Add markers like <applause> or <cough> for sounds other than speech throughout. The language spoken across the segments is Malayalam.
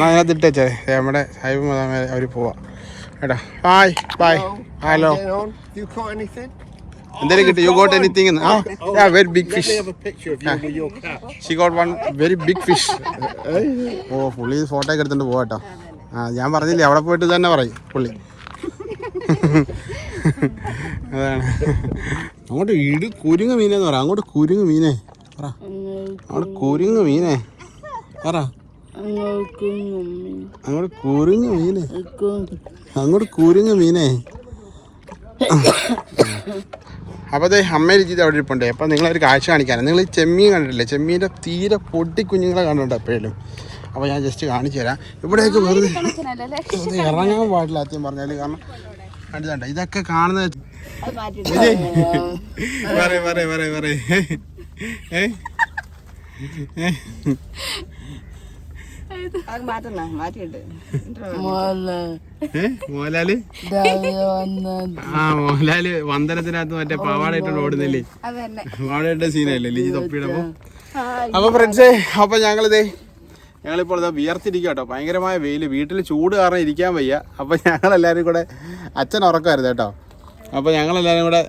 നമ്മുടെ സാഹിബ് മദാമ അവർ <laughs> പോവാ. കേട്ടോ ബായ് ബായ് ഹലോ കിട്ടി? യു ഗോട്ട് എനിത്തിങ് ആ very big fish. She got one very big fish ഓ പുള്ളി ഫോട്ടോ ഒക്കെ പോവാട്ടോ ആ ഞാൻ പറഞ്ഞില്ലേ അവിടെ പോയിട്ട് തന്നെ പറയും പുള്ളി. <laughs> അതാണ്. അങ്ങോട്ട് ഇട് കുരുങ്ങ് മീനെന്ന് പറ. അങ്ങോട്ട് കുരുങ്ങ് മീനെ. പറ. അങ്ങോട്ട് കുരുങ്ങ് മീനെ. പറ. അങ്ങോട്ട് കുരുങ്ങ മീനെ. അങ്ങോട്ട് കുരുങ്ങ മീനെ. അപ്പോൾ അതെ അമ്മ രുചിത് അവിടെ ഇരിപ്പുണ്ട്. അപ്പോൾ നിങ്ങളൊരു കാഴ്ച കാണിക്കാനാണ്. നിങ്ങൾ ഈ ചെമ്മീൻ കണ്ടിട്ടില്ലേ? ചെമ്മീന്റെ തീരെ പൊട്ടി കുഞ്ഞുങ്ങളെ കണ്ടിട്ടുണ്ട് എപ്പോഴും. അപ്പോൾ ഞാൻ ജസ്റ്റ് കാണിച്ചു തരാം. ഇവിടെയൊക്കെ വെറുതെ വെറുതെ ഇറങ്ങാൻ പാടില്ല ആദ്യം പറഞ്ഞാൽ കാരണം കണ്ടിട്ടുണ്ട്. ഇതൊക്കെ കാണുന്നത് പറയ പറയ പറയ പറയ. ഏ ഏ അത് മാറ്റണ മാറ്റിയിട്ട് ഏ മോഹൻലാൽ? ആ മോഹൻലാൽ വന്ദനത്തിനകത്ത് മറ്റേ പാവാടായിട്ട് ഓടുന്നില്ലേ? പാവാടായിട്ട് സീനല്ലേ ലിജി തൊപ്പിയിടപ്പോ അപ്പൊ ഫ്രണ്ട്സേ അപ്പൊ ഞങ്ങളിതേ ഞങ്ങളിപ്പോൾ ഇതാ വിയർത്തിരിക്കുക കേട്ടോ ഭയങ്കരമായ വെയിൽ വീട്ടിൽ ചൂട് കാരണം ഇരിക്കാൻ വയ്യ. അപ്പോൾ ഞങ്ങളെല്ലാവരും കൂടെ അച്ഛൻ ഉറക്കമായിരുന്നു കേട്ടോ. അപ്പോൾ ഞങ്ങളെല്ലാവരും കൂടെ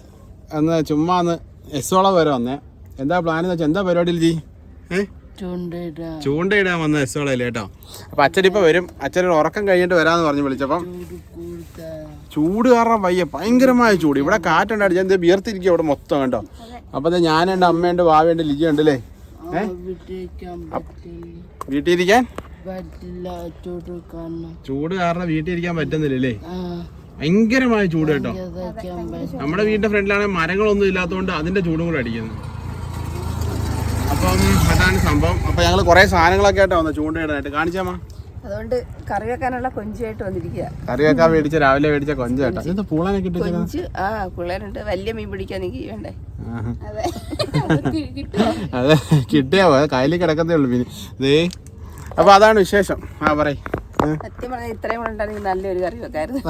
ഒന്ന് ചുമ്മാ ഒന്ന് എസ്സോളം വരെ വന്നേ. എന്താ പ്ലാൻ എന്ന് വെച്ചാൽ എന്താ പരിപാടി ലിജി? ഏഹ് ചൂണ്ടയിടാൻ വന്ന എസ്സോളല്ലേ കേട്ടോ? അപ്പൊ അച്ഛനിപ്പോൾ വരും. അച്ഛനൊരു ഉറക്കം കഴിഞ്ഞിട്ട് വരാന്ന് പറഞ്ഞു വിളിച്ചപ്പം ചൂട് കാരണം വയ്യ. ഭയങ്കരമായ ചൂട്. ഇവിടെ കാറ്റുണ്ടായിട്ട് ഞാൻ വിയർത്തിരിക്കും ഇവിടെ മൊത്തം കേട്ടോ അപ്പൊ ഞാനുണ്ട് അമ്മയുണ്ട് ഭാവിയുണ്ട് ലിജിയുണ്ട് അല്ലേ വീട്ടിരിക്കാൻ ചൂട് കാരണം. വീട്ടിൽ ഇരിക്കാൻ പറ്റുന്നില്ലല്ലേ? ഭയങ്കരമായ ചൂട് കേട്ടോ. നമ്മുടെ വീടിന്റെ ഫ്രണ്ടിലാണെങ്കിൽ മരങ്ങളൊന്നും ഇല്ലാത്തതുകൊണ്ട് അതിന്റെ ചൂടും കൂടെ അടിക്കുന്നു. അപ്പം അതാണ് സംഭവം. അപ്പൊ ഞങ്ങൾ കുറേ സാധനങ്ങളൊക്കെ ആയിട്ടാ വന്നത് ചൂണ്ടയിടാനായിട്ട്. കാണിച്ചാമാ അതുകൊണ്ട് കറി വെക്കാനുള്ള കൊഞ്ചായിട്ട് വന്നിരിക്കുക കറി വെക്കാൻ മേടിച്ച രാവിലെ മേടിച്ച കൊഞ്ച. കേട്ടോ ഇത് പൂളാനൊക്കെ ഇട്ട് കൊഞ്ച്. ആ പിള്ളേരുണ്ട്. വലിയ മീൻ പിടിക്കാൻ എനിക്ക് വേണ്ടേ. അതെ. അതെ കിട്ടിയാവോ അത് കയ്യിൽ കിടക്കത്തേ ഉള്ളൂ പിന്നെ ദേ അപ്പൊ അതാണ് വിശേഷം. ആ പറയ്? സത്യം പറഞ്ഞാൽ ഇത്രയും കൂടെ ഉണ്ടായിരുന്നെങ്കിൽ നല്ലൊരു കറി വെക്കായിരുന്നു.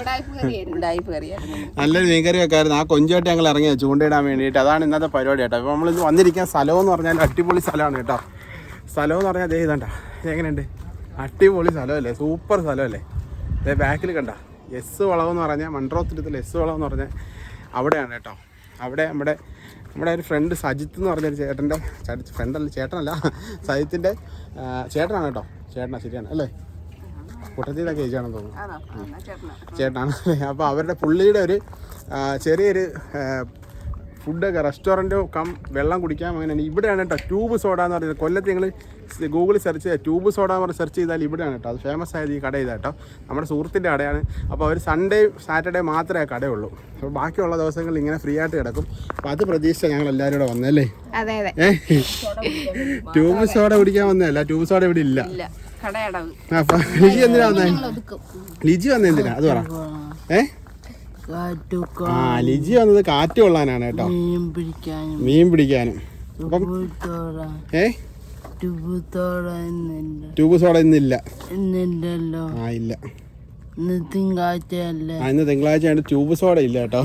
ഉടായ്പ കറിയായിരുന്നു നല്ലൊരു മീൻകറി വെക്കായിരുന്നു. ആ കൊഞ്ചോട്ട് ഞങ്ങൾ ഇറങ്ങിയത് ചൂണ്ടയിടാൻ വേണ്ടിയിട്ട്. അതാണ് ഇന്നത്തെ പരിപാടി കേട്ടോ. അപ്പോൾ നമ്മൾ വന്നിരിക്കാൻ സ്ഥലം എന്ന് പറഞ്ഞാൽ അടിപൊളി സ്ഥലമാണ് കേട്ടോ. സ്ഥലം എന്ന് പറഞ്ഞാൽ അതേ ഇതണ്ട. എങ്ങനെയുണ്ട്? അടിപൊളി സ്ഥലമല്ലേ? സൂപ്പർ സ്ഥലമല്ലേ? അതേ ബാക്കിൽ കണ്ട. എസ് വളവ് എന്ന് പറഞ്ഞാൽ മൺട്രോത്തിരത്തിൽ എസ് വളവെന്ന് എന്ന് പറഞ്ഞാൽ അവിടെയാണ് കേട്ടോ. അവിടെ നമ്മുടെ നമ്മുടെ ഒരു ഫ്രണ്ട് സജിത്ത് എന്ന് പറഞ്ഞൊരു ചേട്ടന്റെ ഫ്രണ്ടല്ല ചേട്ടനല്ല. സജിത്തിന്റെ ചേട്ടനാണ് കേട്ടോ. ചേട്ടനാ ശരിയാണ് അല്ലേ? കുട്ടത്തിയുടെ ഏജാണെന്ന് തോന്നുന്നു. ചേട്ടനാണ് അല്ലേ അപ്പൊ അപ്പോൾ അവരുടെ പുള്ളിയുടെ ഒരു ചെറിയൊരു ഫുഡൊക്കെ റെസ്റ്റോറന്റ് കം വെള്ളം കുടിക്കാം അങ്ങനെ ഇവിടെയാണ് കേട്ടോ ട്യൂബ് സോഡ എന്ന് പറയുന്നത്. കൊല്ലത്ത് നിങ്ങൾ ഗൂഗിളിൽ സെർച്ച് ചെയ്താൽ ട്യൂബ് സോഡ എന്ന് പറഞ്ഞ് സെർച്ച് ചെയ്താൽ ഇവിടെയാണ് കേട്ടോ. അത് ഫേമസ് ആയത് ഈ കട ഇതാ കേട്ടോ. നമ്മുടെ സുഹൃത്തിന്റെ കടയാണ്. അപ്പോൾ അവർ സൺഡേ സാറ്റർഡേ മാത്രമേ ആ കടയുള്ളൂ അപ്പോൾ ബാക്കിയുള്ള ദിവസങ്ങളിൽ ഇങ്ങനെ ഫ്രീ ആയിട്ട് കിടക്കും. അപ്പോൾ അത് പ്രതീക്ഷിച്ച ഞങ്ങൾ എല്ലാവരും കൂടെ വന്നല്ലേ <laughs> ട്യൂബ് സോഡ കുടിക്കാൻ വന്നതല്ല. ട്യൂബ് സോഡ ഇവിടെ ഇല്ല. ലിജി എന്തിനാ വന്നേ? ലിജി വന്ന എന്തിനാ? അത് പറ. ഏ? ആ ലിജി വന്നത് കാറ്റ് കൊള്ളാനാണ് കേട്ടോ. മീൻ പിടിക്കാനും. അപ്പം ഏ? ട്യൂബ് സോഡ ഇന്നില്ല. ആ ഇല്ല. ഇന്ന് തിങ്കളാഴ്ച ആയിട്ട് ട്യൂബ് സോഡ ഇല്ല കേട്ടോ.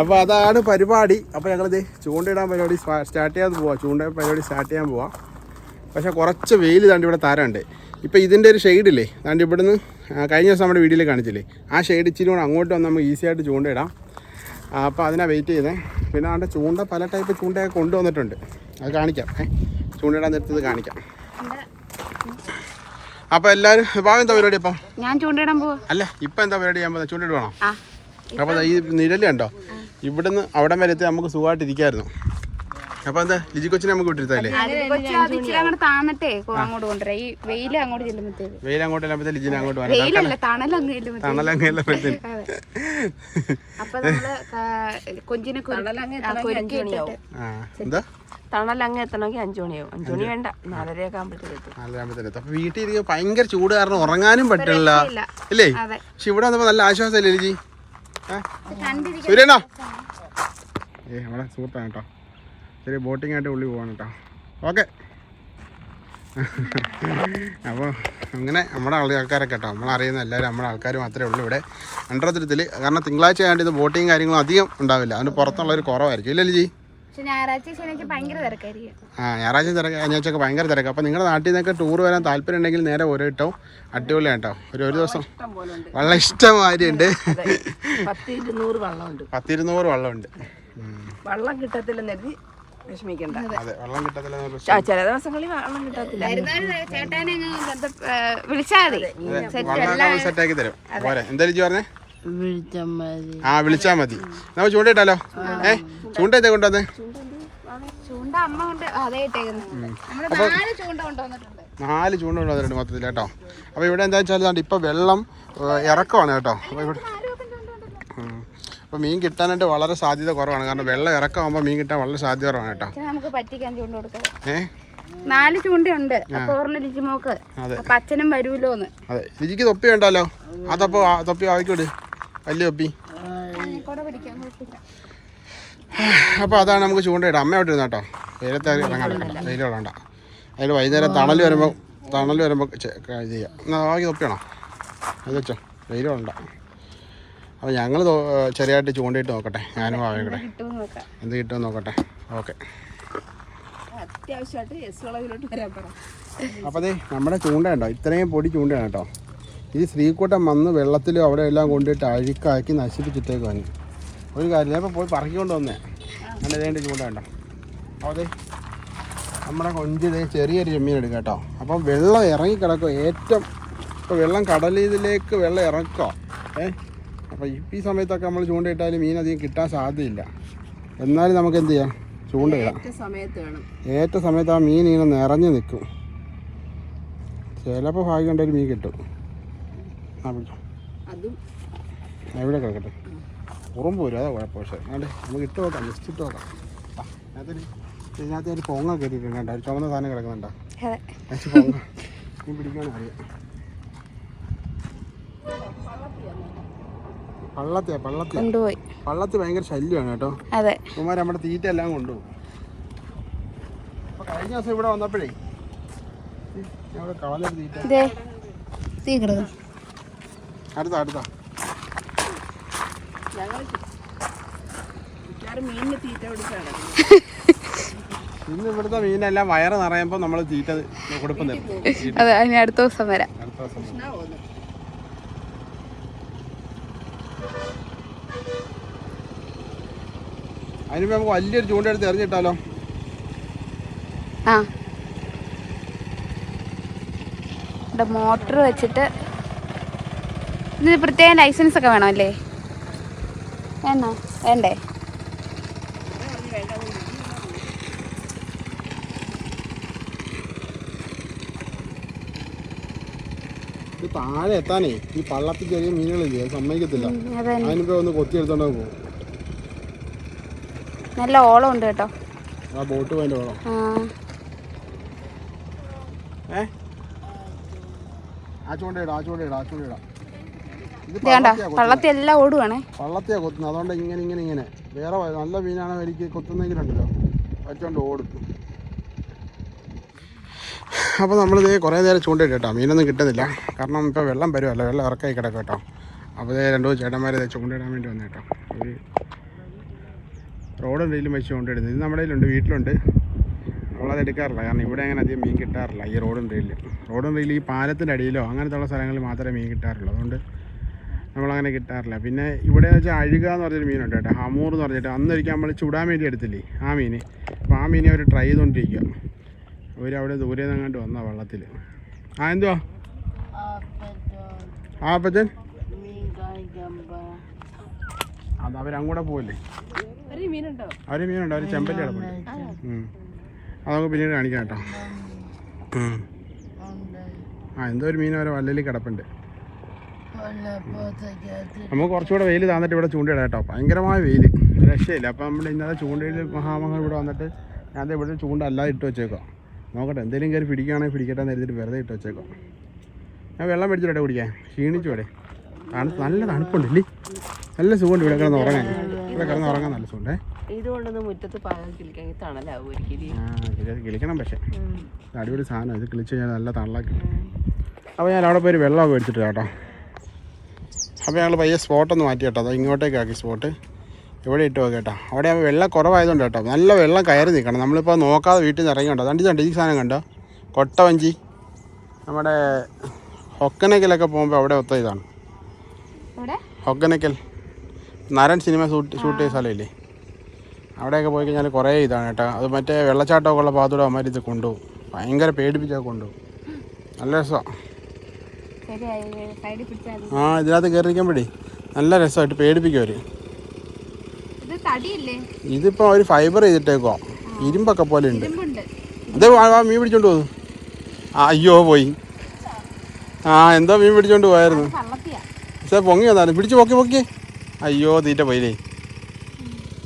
അപ്പോൾ അതാണ് പരിപാടി. അപ്പോൾ ഞങ്ങളിത് ചൂണ്ടയിടാൻ പരിപാടി സ്റ്റാർട്ട് ചെയ്യാൻ പോവാ. ചൂണ്ട പരിപാടി സ്റ്റാർട്ട് ചെയ്യാൻ പോവാം. പക്ഷേ കുറച്ച് വെയിൽ താണ്ടി ഇവിടെ താരമുണ്ട്. ഇപ്പോൾ ഇതിന്റെ ഒരു ഷെയ്ഡില്ലേ താണ്ടി ഇവിടുന്ന് കഴിഞ്ഞ ദിവസം നമ്മുടെ വീഡിയോയിൽ കാണിച്ചില്ലേ? ആ ഷെയ്ഡ് ഇച്ചിരി കൂടെ അങ്ങോട്ട് വന്ന് നമുക്ക് ഈസിയായിട്ട് ചൂണ്ടയിടാം. അപ്പോൾ അതിനാ വെയിറ്റ് ചെയ്തേ പിന്നെ അവിടെ ചൂണ്ട പല ടൈപ്പ് ചൂണ്ടയൊക്കെ കൊണ്ടുവന്നിട്ടുണ്ട്. അത് കാണിക്കാം. ഏ ചൂണ്ടയിടാൻ നിർത്തിയത് കാണിക്കാം. അപ്പോൾ എല്ലാവരും ഭാവം എന്താ പരിപാടി അപ്പം ഞാൻ ചൂണ്ടയിടാൻ പോവാ. അല്ല ഇപ്പം എന്താ പരിപാടി പോകുന്നത് ചൂണ്ടയിടുവാണോ? അപ്പൊ അപ്പോൾ ഈ നിഴൽ കണ്ടോ? ഇവിടുന്ന് അവിടം വരെ എത്തി നമുക്ക് സുഖമായിട്ട് ഇരിക്കായിരുന്നു അപ്പോൾ എന്താ ലിജി കൊച്ചിനെ നമുക്ക് വിട്ടിരുത്തല്ലേ? കൊച്ചു അത് ഇച്ചിരി അങ്ങോട്ട് താന്നിട്ടേ കൊ- അങ്ങോട്ട് കൊണ്ടുവരാം. ഈ വെയിൽ അങ്ങോട്ട് ചെല്ലുമ്പോഴത്തേക്ക് വെയിൽ അങ്ങോട്ട് ഇല്ലാമ്പത്തെ ലിജിനെ അങ്ങോട്ട് വരാം. വെയിലല്ല തണൽ അങ്ങ് ചെല്ലുമ്പോഴത്തേക്ക് തണലങ്ങെല്ലാം പറ്റും അപ്പൊ നമ്മൾ കൊഞ്ചിനെ എന്താ? തണൽ അങ്ങ് എത്തണമെങ്കിൽ അഞ്ചു മണിയാവും. അഞ്ചു മണി വേണ്ട നാലരയൊക്കെ ആകുമ്പോഴത്തേക്ക് എത്തും. നാലാകുമ്പത്തേന് എത്തും. അപ്പോൾ വീട്ടിൽ ഇരിക്കുക ഭയങ്കര ചൂട് കാരണം ഉറങ്ങാനും പറ്റില്ല അല്ലേ ഇല്ലേ. പക്ഷെ ഇവിടെ വന്നപ്പോ നല്ല ആശ്വാസമല്ലേ ലിജി? കണ്ടിരിക്കാൻ ഏ നമ്മുടെ സുഹൃത്താണ് കേട്ടോ. ചെറിയ ബോട്ടിംഗ് ആയിട്ട് ഉള്ളി പോവാണ് കേട്ടോ. ഓക്കെ. അപ്പോൾ അങ്ങനെ നമ്മുടെ ആൾ- ആൾക്കാരൊക്കെ കേട്ടോ. നമ്മളറിയുന്ന എല്ലാവരും നമ്മുടെ ആൾക്കാർ മാത്രമേ ഉള്ളൂ ഇവിടെ. അണ്ടർത്തിരത്തിൽ കാരണം തിങ്കളാഴ്ച ആയതുകൊണ്ട് ഇത് ബോട്ടിങ് കാര്യങ്ങളും അധികം ഉണ്ടാവില്ല. അതിന് പുറത്തുള്ളൊരു കുറവായിരിക്കും. ഇല്ലല്ലേ ജി ആ ഞായറാഴ്ച തിരക്ക് ആ ഞായറാഴ്ച തിരക്ക് ഞായറാഴ്ചയൊക്കെ ഭയങ്കര തിരക്ക്. അപ്പോൾ നിങ്ങളുടെ നാട്ടിൽ നിന്നൊക്കെ ടൂർ വരാൻ താല്പര്യം ഉണ്ടെങ്കിൽ നേരെ ഓരോ ഇട്ടോ അടിപൊളിയാണ് കേട്ടോ. ഒരു ഒരു ദിവസം വെള്ളം ഇഷ്ടമാതിരി ഉണ്ട് പത്തിരുന്നൂറ് വെള്ളമുണ്ട്. വെള്ളം കിട്ടത്തില്ലെന്ന് കരുതി വിഷമിക്കണ്ട. അതെ. വെള്ളം കിട്ടത്തില്ല എന്നുള്ള ആ, ചില ദിവസങ്ങളിൽ വെള്ളം കിട്ടത്തില്ല. വിളിച്ചാൽ മതി. പറഞ്ഞേ? വിളിച്ചാൽ മതി. നമ്മ ചൂണ്ട മതി. ചൂണ്ടേ ചൂണ്ടയിട്ടാലോ ഏ ചൂണ്ടയത്തെ കൊണ്ടുവന്നേ. ചൂണ്ട അമ്മ കൊണ്ട് അതേ ഇട്ടേക്കുന്നു. നമ്മൾ നാല് ചൂണ്ട കൊണ്ടുവന്നിട്ടുണ്ട്. നാല് ചൂണ്ട കൊണ്ടുവന്നിട്ടുണ്ട് മൊത്തത്തിൽ കേട്ടോ. അപ്പോൾ ഇവിടെ എന്താ വെച്ചാൽ ഇപ്പൊ വെള്ളം ഇറക്കുവാണ് ഇറക്കമാണ് കേട്ടോ. അപ്പോൾ ഇവിടെ അപ്പോൾ മീൻ കിട്ടാനായിട്ട് വളരെ സാധ്യത കുറവാണ്. കാരണം വെള്ളം ഇറക്കമാകുമ്പോൾ മീൻ കിട്ടാൻ വളരെ സാധ്യത കുറവാണ് കേട്ടോ. നമുക്ക് പറ്റിക്കാൻ ചൂണ്ട കൊടുക്കാം. ഏ? നാല് ചൂണ്ടയുണ്ട്. മോക്ക്. അപ്പൊ അച്ഛനും വരൂലോന്ന്. അതെ. ലിജിക്ക് തൊപ്പി വേണ്ടല്ലോ. അതപ്പോ തൊപ്പി ആയിക്കോട് വലിയ തൊപ്പി. അപ്പോൾ അതാണ് നമുക്ക് ചൂണ്ടയിടാം അമ്മയോട്ട് ഇരുന്ന കേട്ടോ? വെയിലത്ത് ഇറങ്ങാൻ എടുക്കണം വെയിൽ അതിൽ വൈകുന്നേരം തണൽ വരുമ്പോൾ തണൽ വരുമ്പോൾ ഇത് ചെയ്യാം. എന്നാൽ ആകെ തൊപ്പിയാണോ അത് വെച്ചോ. വെയിൽ കൊള്ളണ്ട. അപ്പോൾ ഞങ്ങൾ ചെറിയായിട്ട് ചൂണ്ടിയിട്ട് നോക്കട്ടെ. ഞാനും ആവേക്കട്ടെ എന്ത് കിട്ടുമെന്ന് നോക്കട്ടെ. ഓക്കെ. അപ്പോൾ അതെ നമ്മുടെ ചൂണ്ടയുണ്ടോ ഇത്രയും പൊടി ചൂണ്ടയാണ് കേട്ടോ. ഈ ശ്രീകൂട്ടം വന്ന് വെള്ളത്തിലും അവിടെ എല്ലാം കൊണ്ടിട്ട് അഴുക്കാക്കി നശിപ്പിച്ചിട്ടേക്ക് വന്നു. ഒരു കാര്യം ഇപ്പോൾ പോയി പറക്കിക്കൊണ്ട് വന്നേ. അങ്ങനെ ഇതേണ്ട ചൂണ്ട ഉണ്ടോ അപ്പോൾ അതെ നമ്മുടെ കൊഞ്ച് ഇതേ ചെറിയൊരു ചെമ്മീൻ എടുക്കാം കേട്ടോ. അപ്പം വെള്ളം ഇറങ്ങി കിടക്കുക ഏറ്റവും ഇപ്പോൾ വെള്ളം കടലിലേക്ക് വെള്ളം ഇറക്കുക ഏ? അപ്പോൾ ഈ സമയത്തൊക്കെ നമ്മൾ ചൂണ്ടയിട്ടാലും മീൻ അധികം കിട്ടാൻ സാധ്യതയില്ല. എന്നാലും നമുക്ക് എന്ത് ചെയ്യാം? ചൂണ്ടയിടാം. ഏറ്റ സമയത്ത് ആ മീൻ ഇങ്ങനെ നിറഞ്ഞു നിൽക്കും. ചിലപ്പോൾ ഭാഗ്യം ഉണ്ടെങ്കിൽ മീൻ കിട്ടും. ആ എവിടെ കിടക്കട്ടെ. ഉറുമ്പ് വരും അതാ കുഴപ്പം. പക്ഷേ അതെ നമുക്ക് ഇട്ട് നോക്കാം ജസ്റ്റ് ഇട്ട് നോക്കാം. ഇതിനകത്തൊരു ഇതിനകത്ത് ഒരു പൊങ്ങ കയറ്റിയിട്ടുണ്ട് കേട്ടോ ഒരു ചുമന്ന സാധനം കിടക്കുന്നുണ്ടോ? പൊങ്ങ. മീൻ പിടിക്കാൻ അറിയാം. പള്ളത്തിയാ പള്ളത്തെ കൊണ്ടുപോയി. പള്ളത്തി ഭയങ്കര ശല്യമാണ് കേട്ടോ. അതെ. കുമാര നമ്മുടെ തീറ്റ എല്ലാം കൊണ്ടുപോകും കഴിഞ്ഞ ദിവസം ഇവിടെ വന്നപ്പോഴേ ഇവിടെ കളഞ്ഞൊരു തീറ്റ. അടുത്ത അടുത്ത. ഇന്ന് ഇവിടുത്തെ മീനെല്ലാം വയറ് നിറയുമ്പോൾ നമ്മൾ തീറ്റ കൊടുപ്പം അതെ അതിന് അടുത്ത ദിവസം വരാം. അടുത്ത ദിവസം അതിനുമ്പോ നമുക്ക് വലിയൊരു ചൂണ്ട എടുത്ത് എറിഞ്ഞിട്ടാലോ? ആ. ഇവിടെ മോട്ടർ വെച്ചിട്ട് ഇതിന് പ്രത്യേകം ലൈസൻസ് ഒക്കെ വേണം അല്ലേ വേണോ? വേണ്ടേ? താഴെ എത്താനേ ഈ പള്ളത്തിൽ ചെറിയ മീനുകളില്ലേ? സമ്മതിക്കത്തില്ല. അതിനിപ്പോ ഒന്ന് കൊത്തി എടുത്തോണ്ട് പോകും. നല്ല ഓളം ഉണ്ട് കേട്ടോ. ആ ബോട്ട് പോയിന്റ് ഓളം. ആ. ഏ? ആ ചൂണ്ടയിടാം ആ ചൂണ്ടയിടാം ആ ചൂണ്ടയിടാം. എല്ലാം ഓടുവാണേ. പള്ളത്തിയാ കൊത്തുന്നത്. അതുകൊണ്ട് ഇങ്ങനെ ഇങ്ങനെ ഇങ്ങനെ. വേറെ നല്ല മീനാണ് എനിക്ക് കൊത്തുന്നെങ്കിലുണ്ടല്ലോ വച്ചോണ്ട് ഓടും. അപ്പോൾ നമ്മളിത് കുറേ നേരം ചൂണ്ടയിട്ട് കേട്ടോ. മീനൊന്നും കിട്ടുന്നില്ല. കാരണം ഇപ്പോൾ വെള്ളം വരുമല്ലോ വെള്ളം ഇറക്കായി കിടക്കും കേട്ടോ. അപ്പോൾ ഇതേ രണ്ടു ചേട്ടന്മാരെ ചൂണ്ടിടാൻ ചൂണ്ടയിടാൻ വേണ്ടി വന്നു കേട്ടോ. ഒരു റോഡ് എന്തെങ്കിലും വെച്ച് കൊണ്ടിരുന്നത് ഇത് നമ്മുടെ കയ്യിലുണ്ട് വീട്ടിലുണ്ട്. നമ്മളത് എടുക്കാറില്ല. കാരണം ഇവിടെ അങ്ങനെ അധികം മീൻ കിട്ടാറില്ല ഈ റോഡും റെയിലിൽ റോഡും റെയിൽ ഈ പാലത്തിന്റെ അടിയിലോ അങ്ങനത്തെ ഉള്ള സ്ഥലങ്ങളിൽ മാത്രമേ മീൻ കിട്ടാറുള്ളൂ. അതുകൊണ്ട് നമ്മളങ്ങനെ കിട്ടാറില്ല. പിന്നെ ഇവിടെ എന്ന് വെച്ചാൽ അഴുക എന്ന് പറഞ്ഞൊരു മീനുണ്ട് കേട്ടോ. ഹമൂർ എന്ന് പറഞ്ഞിട്ട് അന്നൊരിക്കൽ നമ്മൾ ചുടാൻ വേണ്ടി എടുത്തില്ലേ ആ മീൻ അപ്പോൾ ആ മീനെ അവർ ട്രൈ ചെയ്തുകൊണ്ടിരിക്കുക. അവർ അവിടെ ദൂരെ നിന്നങ്ങാണ്ട് വന്ന വെള്ളത്തിൽ. ആ എന്തുവാ? ആ അപ്പച്ചൻ. അത് അവരങ്ങൂടെ പോവല്ലേ? അവർ മീനുണ്ട്? അവർ ചെമ്പല്ലി കിടപ്പുണ്ട്. അത് നമുക്ക് പിന്നീട് കാണിക്കാം കേട്ടോ. ആ എന്തോ ഒരു മീൻ അവരെ വല്ലലി കിടപ്പുണ്ട്. നമുക്ക് കുറച്ചുകൂടെ വെയിൽ താന്നിട്ട് ഇവിടെ ചൂണ്ടയിടാം കേട്ടോ. ഭയങ്കരമായ വെയിൽ. രക്ഷയില്ല. അപ്പം നമ്മൾ ഇന്നലെ ചൂണ്ടയിൽ മഹാമഹം ഇവിടെ വന്നിട്ട് ഞാൻ ഇവിടെ ചൂണ്ട അല്ലാതെ ഇട്ട് വെച്ചേക്കാം നോക്കട്ടെ എന്തെങ്കിലും കയറി പിടിക്കുകയാണെങ്കിൽ പിടിക്കട്ടെ എന്ന് എഴുതിട്ട് വെറുതെ ഇട്ട് വെച്ചേക്കാം ഞാൻ വെള്ളം മേടിച്ചിട്ടെ കുടിക്കാൻ ക്ഷീണിച്ചു ഇവിടെ. തണുപ്പ് നല്ല തണുപ്പുണ്ട് ഇല്ലേ? നല്ല സുഖമുണ്ട് ഇവിടെ കിടന്ന് ഉറങ്ങാൻ. ഇവിടെ കിടന്ന് ഉറങ്ങാൻ നല്ല സുഖമുണ്ടേ. ഇതുകൊണ്ടൊന്ന് മുറ്റത്ത് പാകം ആ കിളിക്കണം പക്ഷേ. അടിപൊളി സാധനം. ഇത് കിളിച്ച് കഴിഞ്ഞാൽ നല്ല തണലാക്കി അപ്പോൾ ഞാൻ അവിടെ പോയി വെള്ളം വെള്ളമൊക്കെ എടുത്തിട്ട് കേട്ടോ. അപ്പോൾ ഞങ്ങൾ പയ്യെ സ്പോട്ടൊന്ന് മാറ്റി കേട്ടോ. അതോ ഇങ്ങോട്ടേക്കാക്കി സ്പോട്ട് ഇവിടെ ഇട്ട് നോക്കാം കേട്ടോ. അവിടെ വെള്ളം കുറവായതുകൊണ്ട് കേട്ടോ. നല്ല വെള്ളം കയറി നിൽക്കണം. നമ്മളിപ്പോൾ നോക്കാതെ വീട്ടിൽ നിന്ന് ഇറങ്ങി കണ്ടോ തണ്ടി തണ്ടി ഈ സാധനം കണ്ടോ? കൊട്ടവഞ്ചി. നമ്മുടെ ഹൊക്കനക്കലൊക്കെ പോകുമ്പോൾ അവിടെ ഒത്ത ഇതാണ്. Hogenakkal. Naran cinema shoot shoot ചെയ്ത സ്ഥലമില്ലേ? അവിടെയൊക്കെ പോയി കഴിഞ്ഞാൽ കുറേ ഇതാണ് കേട്ടോ. അത് മറ്റേ വെള്ളച്ചാട്ടമൊക്കെ ഉള്ള ഭാഗത്തൂടെ അവന്മാർ ഇത് കൊണ്ടുപോകും. ഭയങ്കര പേടിപ്പിച്ചൊക്കെ കൊണ്ടുപോകും. നല്ല രസമാണ് ആ ഇതിനകത്ത് കയറി നിൽക്കുമ്പോഴേ നല്ല രസമായിട്ട് പേടിപ്പിക്കും അവർ ഇതിപ്പോൾ അവർ ഫൈബർ ചെയ്തിട്ടേക്കോ ഇരുമ്പൊക്കെ പോലെ ഉണ്ട്. അതേ മീൻ പിടിച്ചോണ്ട് പോകുന്നു ആ അയ്യോ പോയി. ആ എന്തോ മീൻ പിടിച്ചോണ്ട് പോയായിരുന്നു. പക്ഷേ പൊങ്ങി വന്നായിരുന്നു പിടിച്ച് പൊക്കി പൊക്കി. അയ്യോ തീറ്റ പോയില്ലേ?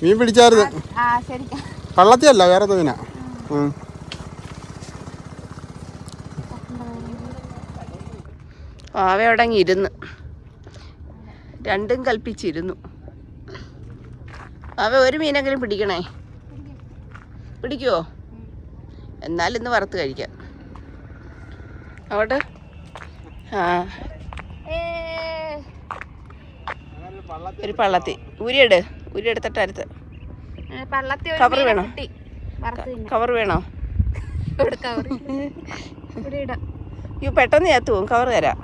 മീൻ പിടിച്ചായിരുന്നു കള്ളത്തിയല്ല വേറെ. അവിടെ അങ്ങ് ഇരുന്ന് രണ്ടും കൽപ്പിച്ചിരുന്നു. അവ ഒരു മീനെങ്കിലും പിടിക്കണേ? പിടിക്കുവോ എന്നാൽ ഇന്ന് വറുത്ത് കഴിക്കാം. അവിടെ? ആ ഒരു പള്ളത്തി. ഉരിയെട്. ഉരിയെടുത്തിട്ട് അടുത്ത് പള്ളത്തി ഒരു കവറ് മീനെ വേണോ? കവർ വേണോ? ഈ അയ്യോ പെട്ടെന്ന് ചേർത്ത് പോകും കവർ തരാം.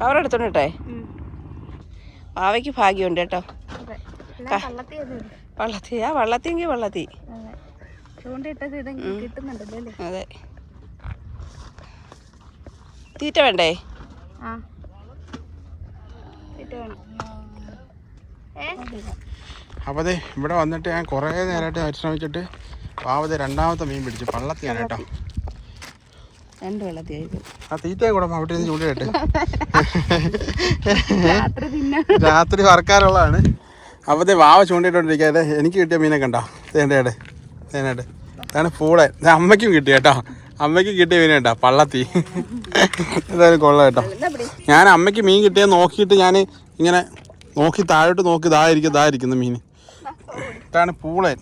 കവർ എടുത്തോണ്ടിട്ടെ പാവയ്ക്ക് ആവയ്ക്ക് ഭാഗ്യമുണ്ട് കേട്ടോ. വള്ളത്തി ആ വള്ളത്തി അതെ. വള്ളത്തി അതെ. തീറ്റ വേണ്ടേ? തീറ്റ വേണം. അപ്പോൾ അതെ ഇവിടെ വന്നിട്ട് ഞാൻ കുറേ നേരമായിട്ട് പരിശ്രമിച്ചിട്ട് പാവത് രണ്ടാമത്തെ മീൻ പിടിച്ചു പള്ളത്തിയാണ് കേട്ടോ. രണ്ട് ആ തീറ്റ കൂടെ അവിടെ നിന്ന് ചൂണ്ടിട്ട് രാത്രി വറക്കാറുള്ളതാണ് അപ്പോൾ വാവ ചൂണ്ടിട്ടോണ്ടിരിക്കാതെ എനിക്ക് കിട്ടിയ മീനൊക്കെ ഉണ്ടോ തേണ്ടേടെ തേനേടെ അതാണ് പൂളെ. അമ്മയ്ക്കും കിട്ടി കേട്ടോ. അമ്മയ്ക്കും കിട്ടിയ മീൻ കേട്ടോ പള്ളത്തി. <laughs> എന്തായാലും കൊള്ളാം കേട്ടോ. ഞാൻ അമ്മയ്ക്ക് മീൻ കിട്ടിയത് നോക്കിയിട്ട് ഞാൻ ഇങ്ങനെ നോക്കി താഴോട്ട് നോക്കി ഇതായിരിക്കും ഇതായിരിക്കുന്ന മീൻ ഇതാണ് പൂളൻ.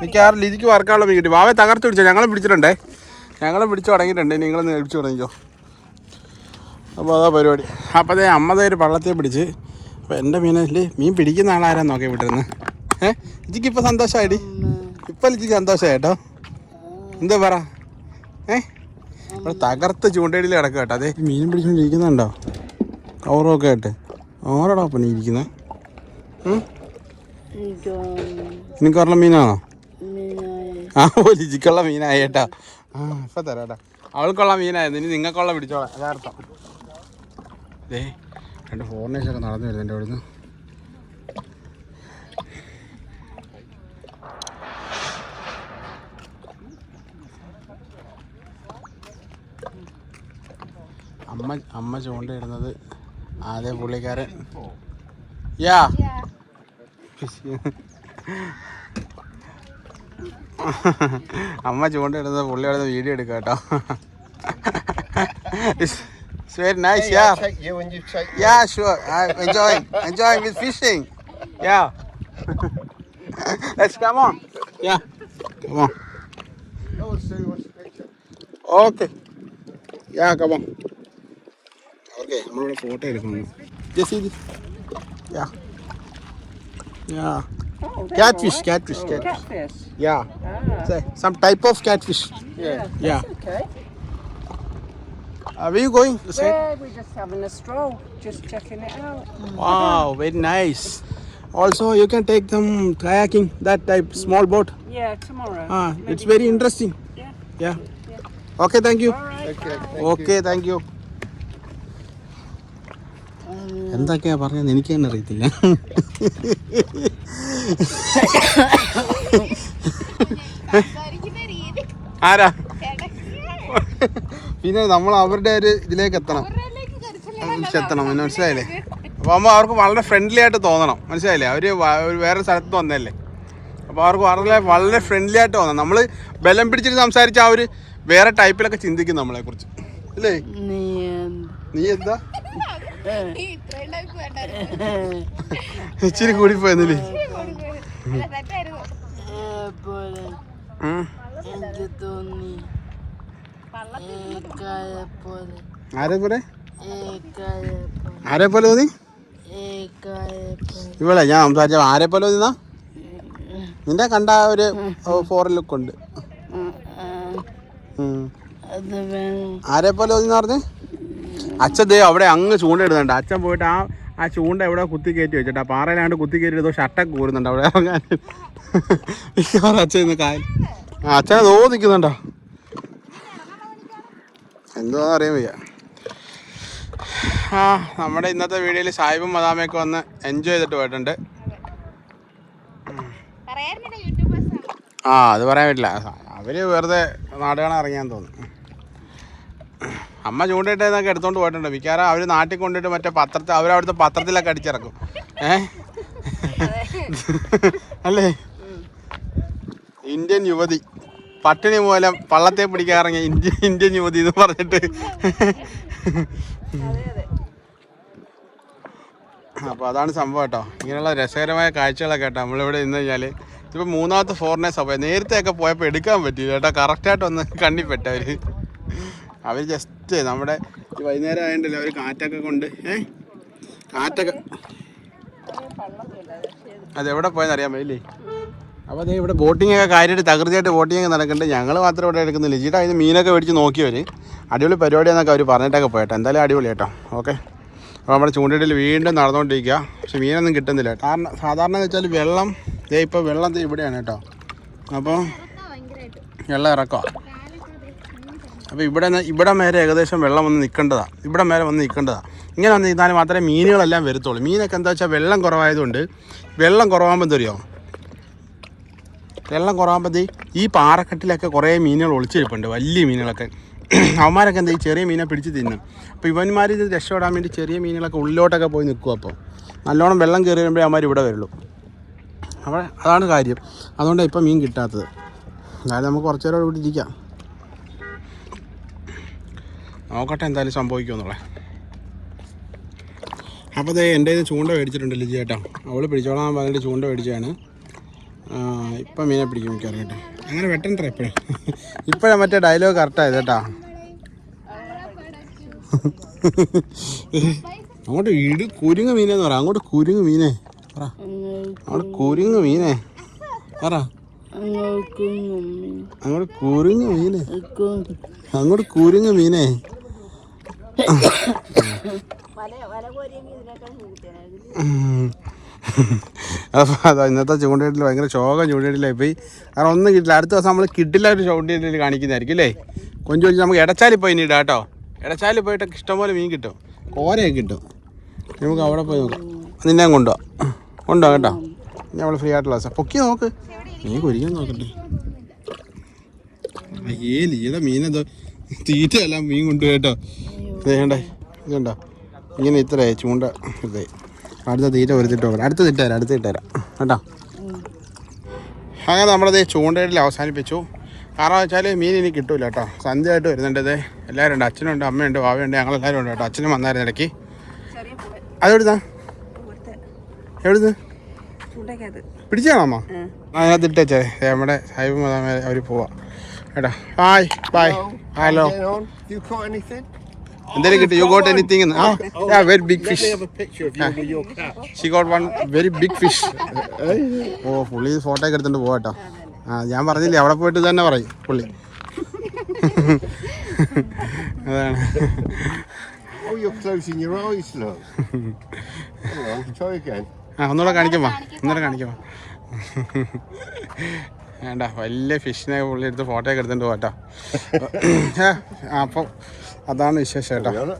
മിക്കവാറും ലിജിക്ക് വറക്കാനുള്ള മീൻ കിട്ടി. വാവെ തകർത്ത് പിടിച്ചോ? ഞങ്ങളെ പിടിച്ചിട്ടുണ്ടേ? ഞങ്ങളെ പിടിച്ചു തുടങ്ങിയിട്ടുണ്ട്. നിങ്ങൾ പിടിച്ചു തുടങ്ങിക്കോ. അപ്പോൾ അതാ പരിപാടി. അപ്പോൾ അതേ അമ്മതേ ഒരു പള്ളത്തെ പിടിച്ച് അപ്പോൾ എന്റെ മീനല്ലേ മീൻ പിടിക്കുന്ന ആളാരാ നോക്കി വിട്ടിരുന്ന്? ഏഹ് ഇജിക്ക് ഇപ്പോൾ സന്തോഷമായിടി ഇപ്പം ലിജിക്ക് സന്തോഷമായി കേട്ടോ എന്താ പറ? ഏഹ് ഇവിടെ തകർത്ത് ചൂണ്ടയിടിൽ കിടക്കുക കേട്ടോ അതെ മീൻ പിടിച്ചുകൊണ്ടിരിക്കുന്നുണ്ടോ? കവറൊക്കെ ആയിട്ട്. ആരോടാ പിന്നെ ഇരിക്കുന്നത് എനിക്കുള്ള മീനാണോ? ആ ഓ ലിജിക്കുള്ള മീനായി കേട്ടോ ആ ഇപ്പം തരാട്ടാ അവൾക്കുള്ള മീനായിരുന്നു. ഇനി നിങ്ങൾക്കുള്ള പിടിച്ചോളാം. യഥാർത്ഥം ദേ രണ്ട് ഫോറിനേഴ്സൊക്കെ നടന്നു വരുന്നു എന്റെ അവിടുന്ന്. അമ്മ അമ്മ ചൂണ്ടയിടുന്നത് അതേ പുള്ളിക്കാരൻ യാ അമ്മ ചൂണ്ടയിടുന്നത് പുള്ളിയുടെ വീഡിയോ എടുക്കാം കേട്ടോ It's very nice, hey, yeah. I'll take you when you take me. Yeah, sure. I'm enjoying, enjoying with fishing. Yeah. Let's come on. Yeah. Come on. Okay. Yeah, come on. Okay, നമ്മളിവിടെ ഫോട്ടോ എടുക്കുന്നു Just see this. Yeah. Yeah. Catfish, catfish, catfish. Yeah. Say, some type of catfish. Yeah. Yeah. Uh, where you going? The side? Yeah, we're just having a stroll, just checking it out. Wow, very nice. Also, you can take them kayaking, that type, small boat. Yeah, tomorrow. Ah, it's very interesting. Yeah. Yeah. Okay, thank you. Okay. Okay thank you എന്തൊക്കെയാ പറഞ്ഞത്? എനിക്ക് തന്നെ അറിയത്തില്ല. ആരാ? പിന്നെ നമ്മൾ അവരുടെ ഒരു ഇതിലേക്ക് എത്തണം. എത്തണം പിന്നെ മനസ്സിലായില്ലേ? അപ്പോൾ ആകുമ്പോൾ അവർക്ക് വളരെ ഫ്രണ്ട്ലി ആയിട്ട് തോന്നണം. മനസ്സിലായില്ലേ? അവർ വേറെ സ്ഥലത്ത് വന്നതല്ലേ? അപ്പോൾ അവർക്ക് വളരെ വളരെ ഫ്രണ്ട്ലി ആയിട്ട് തോന്നണം. നമ്മൾ ബലം പിടിച്ചിട്ട് സംസാരിച്ച ആ ഒരു വേറെ ടൈപ്പിലൊക്കെ ചിന്തിക്കും നമ്മളെ കുറിച്ച് അല്ലേ നീ നീ എന്താ? <laughs> ഇച്ചിരി കൂടി പോയെന്നില്ലേ. എനിക്ക് തോന്നി? ആരെ പോലെ? ആരെ പോലെ തോന്നി? ഇവളെ ഞാൻ സംസാരിച്ച ആരെ പോലെ തോന്നിന്നാ? നിന്റെ കണ്ട ഒരു ഫോറിൻ ലുക്ക് ഉണ്ട്. ആരെ പോലെ തോന്നിന്നാ പറഞ്ഞ്? അച്ഛൻ ദേ അവിടെ അങ്ങ് ചൂണ്ട ഇടുന്നുണ്ട് അച്ഛൻ പോയിട്ട് ആ ആ ചൂണ്ട എവിടെ കുത്തി കയറ്റി വെച്ചിട്ട് ആ പാറയിലാണ്ട് കുത്തി കയറ്റി ഏതോ ഷട്ടൊക്കെ കൂരുന്നുണ്ട് അവിടെ ഇറങ്ങാൻ. മിക്കവാറും അച്ഛൻ ഇന്ന് കായൽ അച്ഛനെ തോ നിൽക്കുന്നുണ്ടോ എന്തോന്ന് അറിയാൻ വയ്യ. ആ നമ്മുടെ ഇന്നത്തെ വീഡിയോയിൽ സാഹിബും മദാമയൊക്കെ വന്ന് എൻജോയ് ചെയ്തിട്ട് പോയിട്ടുണ്ട്. ആ അത് പറയാൻ പറ്റില്ല. അവർ വെറുതെ നാടുകളെ ഇറങ്ങിയാന്ന് തോന്നുന്നു. അമ്മ ചൂണ്ടിട്ട് എന്നൊക്കെ എടുത്തോണ്ട് പോയിട്ടുണ്ട്. മിക്കവാറും അവർ നാട്ടിൽ കൊണ്ടിട്ട് മറ്റേ പത്രത്തിൽ അവരവിടുത്തെ പത്രത്തിലൊക്കെ അടിച്ചിറക്കും. ഏ? അല്ലേ? ഇന്ത്യൻ യുവതി. പട്ടിണി മൂലം പള്ളത്തെ പിടിക്കാൻ ഇറങ്ങി ഇന്ത്യൻ യുവതി എന്ന് പറഞ്ഞിട്ട്. അപ്പോൾ അതാണ് സംഭവം കേട്ടോ. ഇങ്ങനെയുള്ള രസകരമായ കാഴ്ചകളൊക്കെ കേട്ടോ നമ്മളിവിടെ നിന്ന് കഴിഞ്ഞാൽ ഇതിപ്പോൾ മൂന്നാമത്തെ ഫോറിനേഴ്സ് അപ്പോൾ നേരത്തെ ഒക്കെ പോയപ്പോൾ എടുക്കാൻ പറ്റിയില്ല കേട്ടോ. കറക്റ്റായിട്ട് ഒന്ന് കണ്ണി പെട്ടവർ അവർ ജസ്റ്റ് നമ്മുടെ വൈകുന്നേരം ആയതുകൊണ്ടല്ലേ അവർ കാറ്റൊക്കെ കൊണ്ട് ഏ? കാറ്റൊക്കെ അതെവിടെ പോയെന്ന് അറിയാൻ പറ്റില്ലേ അപ്പോൾ അതേ ഇവിടെ ബോട്ടിംഗ് ഒക്കെ കാര്യമായിട്ട് തകൃതിയായിട്ട് ബോട്ടിംഗ് ഒക്കെ നടക്കുന്നുണ്ട്. ഞങ്ങൾ മാത്രം ഇവിടെ എടുക്കുന്നില്ല. ചേട്ടാ ഇത് മീനൊക്കെ മേടിച്ച് നോക്കിയവർ അടിപൊളി പരിപാടിയാണെന്നൊക്കെ അവർ പറഞ്ഞിട്ടൊക്കെ പോയിട്ടോ. എന്തായാലും അടിപൊളി കേട്ടോ. ഓക്കെ. അപ്പോൾ നമ്മുടെ ചൂണ്ടയിടിൽ വീണ്ടും നടന്നുകൊണ്ടിരിക്കുക പക്ഷെ മീനൊന്നും കിട്ടുന്നില്ല. കാരണം സാധാരണ എന്ന് വെച്ചാൽ വെള്ളം ഇതേ ഇപ്പോൾ വെള്ളം ഇവിടെയാണ് കേട്ടോ. അപ്പോൾ വെള്ളം ഇറക്കുക അപ്പോൾ ഇവിടെ ഇവിടെ മേലെ ഏകദേശം വെള്ളം വന്ന് നിൽക്കേണ്ടതാണ് ഇവിടെ മേലെ വന്ന് നിൽക്കേണ്ടതാണ് ഇങ്ങനെ വന്ന് നിന്നാൽ മാത്രമേ മീനുകളെല്ലാം വരത്തുള്ളൂ. മീനൊക്കെ എന്താ വെച്ചാൽ വെള്ളം കുറവായതുകൊണ്ട് വെള്ളം കുറവാകുമ്പോൾ എന്തറിയോ വെള്ളം കുറവാകുമ്പോൾ ഈ പാറക്കെട്ടിലൊക്കെ കുറേ മീനുകൾ ഒളിച്ചിരിപ്പുണ്ട്. വലിയ മീനുകളൊക്കെ. അവന്മാരൊക്കെ എന്താ ഈ ചെറിയ മീനെ പിടിച്ച് തിന്നും. അപ്പോൾ ഇവന്മാർ ഇത് രക്ഷപ്പെടാൻ വേണ്ടി ചെറിയ മീനുകളൊക്കെ ഉള്ളിലോട്ടൊക്കെ പോയി നിൽക്കും അപ്പോൾ നല്ലോണം വെള്ളം കയറി വരുമ്പോഴേ അവന്മാർ ഇവിടെ വരുള്ളൂ. അപ്പോൾ അതാണ് കാര്യം. അതുകൊണ്ടാണ് ഇപ്പം മീൻ കിട്ടാത്തത്. അതായത് നമുക്ക് കുറച്ച് ഇവിടെ ഇരിക്കാം. നോക്കട്ടെ എന്തായാലും സംഭവിക്കുമെന്നുള്ളേ അപ്പോൾ ദേ എന്റെ കയ്യിൽ ചൂണ്ട മേടിച്ചിട്ടുണ്ട് ലിജി ചേട്ടാ അവൾ പിടിച്ചോളാൻ പറഞ്ഞിട്ട് ചൂണ്ട മേടിച്ചാണ് ഇപ്പം മീനെ പിടിക്കും മിക്കവാറും കേട്ടോ അങ്ങനെ വെട്ടണ്ടേ എപ്പോഴും ഇപ്പോഴാണ് മറ്റേ ഡയലോഗ് കറക്റ്റായത് കേട്ടാ. അങ്ങോട്ട് ഇട് കുരുങ്ങ് മീനെന്ന് പറ. അങ്ങോട്ട് കുരുങ്ങ് മീനെ. പറ. അങ്ങോട്ട് കുരുങ്ങ് മീനെ. പറ. അങ്ങോട്ടും കുരുങ്ങ് മീനെ. അങ്ങോട്ട് കുരുങ്ങ് മീനെ. അപ്പോൾ അതാ ഇന്നത്തെ ചൂണ്ടയിട്ടിൽ ഭയങ്കര ശോകം ചൂണ്ടയിട്ടിലായി പോയി കാരണം ഒന്നും കിട്ടില്ല. അടുത്ത ദിവസം നമ്മൾ കിട്ടില്ല ഒരു ചൂണ്ടയിട്ടിൽ കാണിക്കുന്നതായിരിക്കും അല്ലേ? കൊഞ്ചു കൊഞ്ച് നമുക്ക് ഇടച്ചാലി പോയി ഇനി കേട്ടോ ഇടച്ചാലി പോയിട്ട് ഇഷ്ടംപോലെ മീൻ കിട്ടും. കോരയൊക്കെ കിട്ടും. നമുക്ക് അവിടെ പോയി നോക്കാം. നിന്നെ കൊണ്ടോ. കൊണ്ടോ കേട്ടോ. നമ്മൾ ഫ്രീ ആയിട്ടുള്ള ദിവസം. പൊക്കി നോക്ക്. നീ കുരിക്കാൻ നോക്കട്ടെ. അയ്യേ ലീല മീനെന്തോ തീറ്റയല്ല മീൻ കൊണ്ടുപോയിട്ടോ കേട്ടോ. ഇതേണ്ടേ ഇതുണ്ടോ? ഇങ്ങനെ ഇത്ര ചൂണ്ട. ഇതേ അടുത്ത തീറ്റ ഒരുത്തിട്ട് നോക്കണം അടുത്ത തിട്ട് തരാം അടുത്ത തരാം. കേട്ടോ അങ്ങനെ നമ്മളത് ചൂണ്ടയിൽ അവസാനിപ്പിച്ചു. കാരണം വെച്ചാൽ മീൻ ഇനി കിട്ടൂല കേട്ടോ. സന്ധ്യയായിട്ട് വരുന്നുണ്ട് ഇതേ എല്ലാവരും ഉണ്ട് അച്ഛനുണ്ട് അമ്മയുണ്ട് വാവയുണ്ട് ഞങ്ങളെല്ലാവരും ഉണ്ട് കേട്ടോ. അച്ഛനും വന്നായിരുന്നു ഇടയ്ക്ക്. അതെവിടുന്നാ? എവിടുന്ന്? പിടിച്ചാണോ അമ്മ? അതിനകത്ത് ഇട്ടേച്ചേ നമ്മുടെ സാഹിബ് മതാമേ അവർ പോവാ. കേട്ടോ hi bye hello Getting on? You caught anything? എന്തെങ്കിലും കിട്ടി? യു ഗോട്ട് എനിത്തിങ് ആ very big fish. She got one very big fish ഓ പുള്ളി ഫോട്ടോ ഒക്കെ എടുത്തുകൊണ്ട് പോവാട്ടോ. ആ ഞാൻ പറഞ്ഞില്ലേ അവിടെ പോയിട്ട് തന്നെ പറയും പുള്ളി. <laughs> അതാണ്. Oh, you're closing your eyes, look. Hang on, try again. ആ ഒന്നുകൂടെ കാണിക്കുമ്പോ ഒന്നുകൂടെ കാണിക്കുമ്പോ. വേണ്ട വലിയ ഫിഷിനെ പുള്ളി എടുത്ത് ഫോട്ടോ ഒക്കെ എടുത്തിട്ട് പോട്ടോ അപ്പൊ അതാണ് വിശേഷം കേട്ടോ.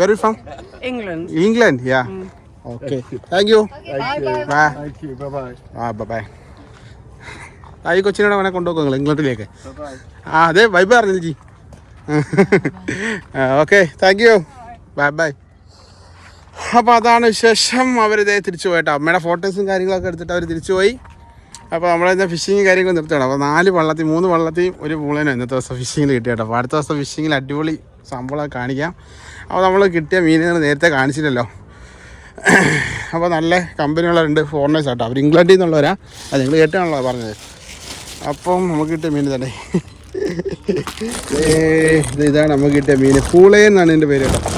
Very from England England yeah. Okay thank you. Bye. ആ ബൈ ആ ഈ കൊച്ചിനോട് അവനെ കൊണ്ടുപോകും നിങ്ങൾ ഇംഗ്ലണ്ടിലേക്ക്. ആ അതെ ബൈ ബൈ പറഞ്ഞില്ല ji okay thank you bye bye അപ്പോൾ അതാണ് വിശേഷം. അവരിതേ തിരിച്ചു പോയിട്ടോ അമ്മയുടെ ഫോട്ടോസും കാര്യങ്ങളൊക്കെ എടുത്തിട്ട് അവർ തിരിച്ചു പോയി. അപ്പോൾ നമ്മളിന്ന് ഫിഷിങ് കാര്യങ്ങൾ നിർത്തണം അപ്പോൾ നാല് വള്ളത്തിൽ മൂന്ന് വള്ളത്തിൽ ഒരു പൂളനും ഇന്നത്തെ ദിവസം ഫിഷിങ്ങിൽ കിട്ടി. അപ്പോൾ അടുത്ത ദിവസം ഫിഷിങ്ങിൽ അടിപൊളി സംഭവം കാണിക്കാം. അപ്പോൾ നമ്മൾ കിട്ടിയ മീനുകൾ നേരത്തെ കാണിച്ചില്ലല്ലോ. അപ്പോൾ നല്ല കമ്പനികളുണ്ട് ഫോറിനേഴ്സ് ആട്ടോ. അവർ ഇംഗ്ലണ്ടിൽ നിന്നുള്ളവരാ. അത് നിങ്ങൾ കേട്ടാണല്ലോ പറഞ്ഞത്. അപ്പം നമുക്ക് കിട്ടിയ മീൻ തന്നെ ഇതാണ് നമുക്ക് കിട്ടിയ മീൻ. പൂളേ എന്നാണ് എന്റെ പേര് കേട്ടോ.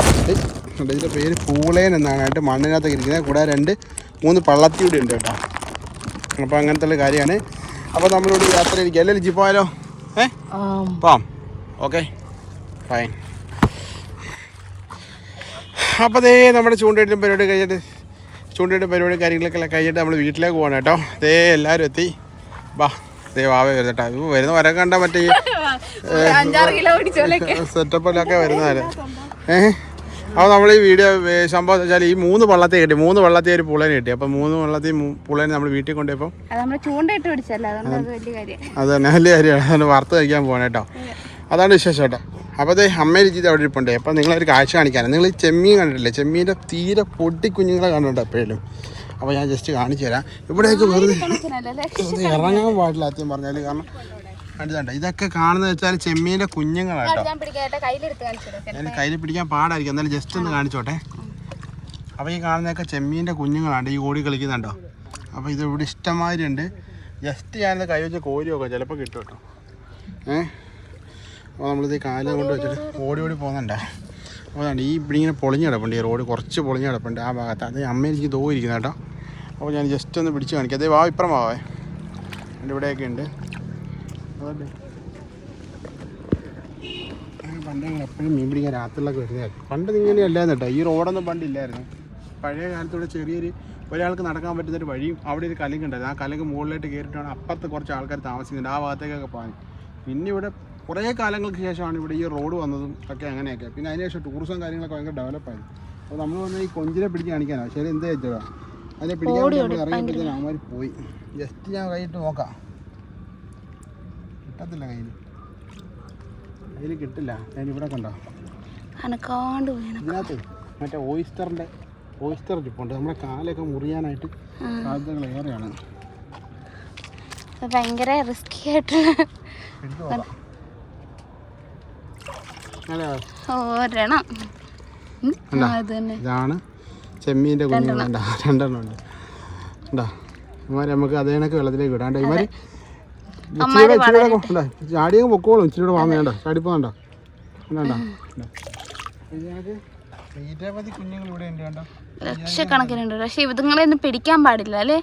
ഇതിന്റെ പേര് പൂളേൻ എന്നാണ്. കേട്ടോ മണ്ണിനകത്ത് ഇരിക്കുന്നത്. കൂടാതെ രണ്ട് മൂന്ന് പള്ളത്തിയൂടെ ഉണ്ട് കേട്ടോ. അപ്പോൾ അങ്ങനത്തെ കാര്യമാണ്. അപ്പോൾ നമ്മളിവിടെ യാത്ര ഇരിക്കുക അല്ലേ ലിജി പോയാലോ? ഏ? പോവാം. ഓക്കെ. ഫൈൻ. അപ്പോൾ ദേ നമ്മുടെ ചൂണ്ടയിടും പരിപാടി കഴിഞ്ഞിട്ട് ചൂണ്ടയിടും പരിപാടി കാര്യങ്ങളൊക്കെ കഴിഞ്ഞിട്ട് നമ്മൾ വീട്ടിലേക്ക് പോകണം കേട്ടോ. ദേ എല്ലാവരും എത്തി. ബാ ദേ വാവ വരുന്നേട്ടാ. ഇപ്പോൾ വരുന്ന വരെ കണ്ട മറ്റേ സെറ്റപ്പിലൊക്കെ വരുന്നതല്ലേ ഏഹ് അപ്പോൾ നമ്മൾ ഈ വീഡിയോ സംഭവം എന്ന് വെച്ചാൽ ഈ മൂന്ന് വള്ളത്തെ കിട്ടി. മൂന്ന് വള്ളത്തെ ഒരു പുളേനെ കിട്ടി. അപ്പോൾ മൂന്ന് വള്ളത്തിൽ പുളേനെ നമ്മൾ വീട്ടിൽ കൊണ്ടുപോയപ്പോൾ അത് തന്നെ വലിയ കാര്യമാണ് അതുകൊണ്ട് വറുത്ത് കഴിക്കാൻ പോകണം കേട്ടോ. അതാണ് വിശേഷം കേട്ടോ. അപ്പോൾ അതേ അമ്മയിൽ ചെയ്ത് അവിടെ ഇരിപ്പുണ്ട്. അപ്പോൾ നിങ്ങളൊരു കാഴ്ച കാണിക്കാനാണ്. നിങ്ങൾ ഈ ചെമ്മീൻ കണ്ടിട്ടില്ലേ? ചെമ്മീന്റെ തീരെ പൊട്ടി കുഞ്ഞുങ്ങളെ കണ്ടിട്ടുണ്ട് എപ്പോഴും. അപ്പോൾ ഞാൻ ജസ്റ്റ് കാണിച്ചു തരാം. ഇവിടെയൊക്കെ വെറുതെ വെറുതെ ഇറങ്ങാൻ പാടില്ല അത്യം പറഞ്ഞാൽ കാരണം കണ്ടിട്ടുണ്ട്. ഇതൊക്കെ കാണുന്നത് വെച്ചാൽ ചെമ്മീന്റെ കുഞ്ഞുങ്ങളാണ് കേട്ടോ. കയ്യിൽ പിടിക്കാൻ പാടായിരിക്കും. എന്നാലും ജസ്റ്റ് ഒന്ന് കാണിച്ചോട്ടെ. അപ്പോൾ ഈ കാണുന്നതൊക്കെ ചെമ്മീന്റെ കുഞ്ഞുങ്ങളാണ്. ഈ ഓടി കളിക്കുന്നുണ്ടോ? അപ്പോൾ ഇത് ഇവിടെ ഇഷ്ടമാതിരി ഉണ്ട് ജസ്റ്റ് ഞാനിത് കൈ വെച്ച് കോരി നോക്കാം ചിലപ്പോൾ കിട്ടും കേട്ടോ. ഏ? അപ്പോൾ നമ്മളിത് ഈ കാലം കൊണ്ട് വെച്ചിട്ട് ഓടി ഓടി പോകുന്നുണ്ടോ. അപ്പോൾ അതാണ് ഈ ഇവിടെ ഇങ്ങനെ പൊളിഞ്ഞ് കിടപ്പുണ്ട്. ഈ റോഡ് കുറച്ച് പൊളിഞ്ഞ് കിടപ്പുണ്ട് ആ ഭാഗത്ത്. അത് അമ്മ എനിക്ക് തോന്നിയിരിക്കുന്നു കേട്ടോ. അപ്പോൾ ഞാൻ ജസ്റ്റ് ഒന്ന് പിടിച്ച് കാണിക്കാം. അതേ വാ ഇപ്പുറം വാവേ എന്റെ ഇവിടെയൊക്കെ ഉണ്ട്. പണ്ട് ഞങ്ങൾ എപ്പോഴും മീൻ പിടിക്കാൻ രാത്രിയിലൊക്കെ വരുന്നതായിരുന്നു പണ്ട് ഇങ്ങനെ അല്ലായിരുന്നു കേട്ടോ. ഈ റോഡൊന്നും പണ്ടില്ലായിരുന്നു. പഴയ കാലത്തൂടെ ചെറിയൊരു ഒരാൾക്ക് നടക്കാൻ പറ്റുന്ന ഒരു വഴിയും അവിടെ ഒരു കലങ്ക് ഉണ്ടായിരുന്നു. ആ കലങ്ക് മുകളിലോട്ട് കയറിയിട്ടാണ് അപ്പുറത്ത് കുറച്ച് ആൾക്കാർ താമസിക്കുന്നുണ്ട് ആ ഭാഗത്തേക്കൊക്കെ പോകാൻ. പിന്നെ ഇവിടെ കുറേ കാലങ്ങൾക്ക് ശേഷമാണ് ഇവിടെ ഈ റോഡ് വന്നതും ഒക്കെ അങ്ങനെയൊക്കെ. പിന്നെ അതിനുശേഷം ടൂറിസം കാര്യങ്ങളൊക്കെ ഭയങ്കര ഡെവലപ്പായിരുന്നു അപ്പോൾ നമ്മൾ വന്ന ഈ കൊഞ്ചിനെ പിടിച്ച് കാണിക്കാനാണ് ശരി എന്താ ചോദിച്ചതാണ് അതിനെ പിടിക്കാൻ ഇറങ്ങിയപ്പോഴത്തേനും അവന്മാർ പോയി. ജസ്റ്റ് ഞാൻ കൈയിട്ട് നോക്കാം. കിട്ടത്തില്ല കയ്യിൽ കയ്യിൽ കിട്ടില്ല. ഞാൻ ഇവിടെ കണ്ടോ? അനക്കാണ്ട് അതിനകത്ത് ഇതിനകത്ത് മറ്റേ ഓയിസ്റ്ററിന്റെ ഓയിസ്റ്റർ ചിപ്പുണ്ട് നമ്മുടെ കാലൊക്കെ മുറിയാനായിട്ട് സാധ്യതകൾ ഏറെയാണ്. ഭയങ്കര റിസ്കി ആയിട്ടുള്ള എടുത്ത് നോക്കാം. അല്ലേ? ഒരെണ്ണം. ഉം, കണ്ടോ? ആ, അത് തന്നെ. ഇതാണ് ചെമ്മീന്റെ കുഞ്ഞുങ്ങളുണ്ടാ രണ്ടെണ്ണം. ഉണ്ട്. ഉണ്ടാ ഇമാര് നമുക്ക് അതേ കണക്ക് വെള്ളത്തിലേക്ക് വിടാണ്ട് ഇമാര് ഇച്ചിരി ചാടിയങ്ങ് പൊക്കോളും. ഇച്ചിരി കൂടെ വാങ്ങണ്ട ചാടി വേണ്ട. കണ്ടോ? ലക്ഷക്കണക്കിനുണ്ട്. പക്ഷെ ഇതുങ്ങളെ ഒന്നും പിടിക്കാൻ പാടില്ല അല്ലേ?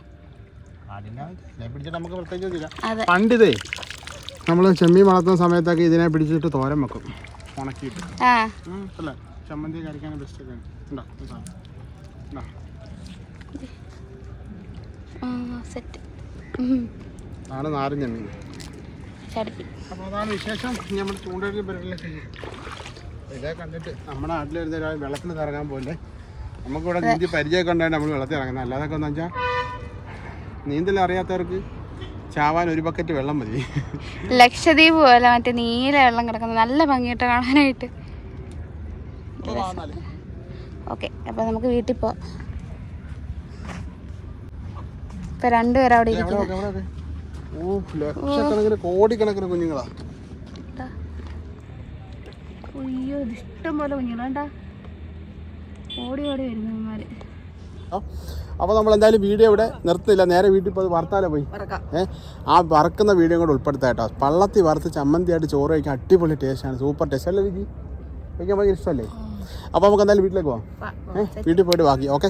അതിനെ പിടിച്ചിട്ട് നമുക്ക് പ്രത്യേകിച്ച് ഇല്ല അതെ. പണ്ടിതേ നമ്മൾ ചെമ്മീൻ വളർത്തുന്ന സമയത്തൊക്കെ ഇതിനെ പിടിച്ചിട്ട് തോരൻ വെക്കും. ഉണക്കിയിട്ട്. ചമ്മന്തി കഴിക്കാൻ ബെസ്റ്റ്? സെറ്റ് ആണ് നാരഞ്ഞ മീൻ അപ്പോൾ അതാണ് വിശേഷം. നമ്മൾ ചൂണ്ടയിൽ പരിപാടിയിലൊക്കെ ഇതേ കണ്ടിട്ട് നമ്മുടെ നാട്ടിൽ വരുന്ന ഒരാൾ വെള്ളത്തിൽ ഇറങ്ങാൻ പോലെ നമുക്കിവിടെ നീന്തി പരിചയമൊക്കെ ഉണ്ടായിട്ട് നമ്മൾ വെള്ളത്തിൽ ഇറങ്ങുന്നത് അല്ലാതൊക്കെ എന്ന് വെച്ചാൽ നീന്തൽ അറിയാത്തവർക്ക് ചാവാൻ ഒരു ബക്കറ്റ് വെള്ളം മതി. ലക്ഷദ്വീപ് പോലെ മറ്റേ നീല വെള്ളം കിടക്കുന്നത് നല്ല ഭംഗിയിട്ട് കാണാനായിട്ട്. ഓക്കെ അപ്പൊ നമുക്ക് വീട്ടിൽ പോവാം. ഇപ്പൊ രണ്ടുപേരും അവിടെ എവിടെ ഇരിക്കുന്നു? ഓ ലക്ഷക്കണക്കിന് കോടിക്കണക്കിന് കുഞ്ഞുങ്ങളാ. അയ്യോ ഇത് ഇഷ്ടം പോലെ കുഞ്ഞുങ്ങളുണ്ടാ ഓടി ഓടി വരുന്നവന്മാര് അപ്പോൾ നമ്മൾ എന്തായാലും വീഡിയോ ഇവിടെ നിർത്തില്ല. നേരെ വീട്ടിൽ പോയി വറുത്താലോ പോയി? ഏഹ് ആ വറക്കുന്ന വീഡിയോ കൂടെ ഉൾപ്പെടുത്താട്ടോ പള്ളത്തി വറുത്ത് ചമ്മന്തിയായിട്ട് ചോറ് കഴിക്കാൻ അടിപൊളി ടേസ്റ്റാണ് സൂപ്പർ ടേസ്റ്റ് അല്ലേ വിജി? കഴിക്കാൻ ഭയങ്കര ഇഷ്ടമല്ലേ? അപ്പോൾ നമുക്ക് എന്തായാലും വീട്ടിലേക്ക് പോവാം. ഏഹ് വീട്ടിൽ പോയിട്ട് ബാക്കി. ഓക്കെ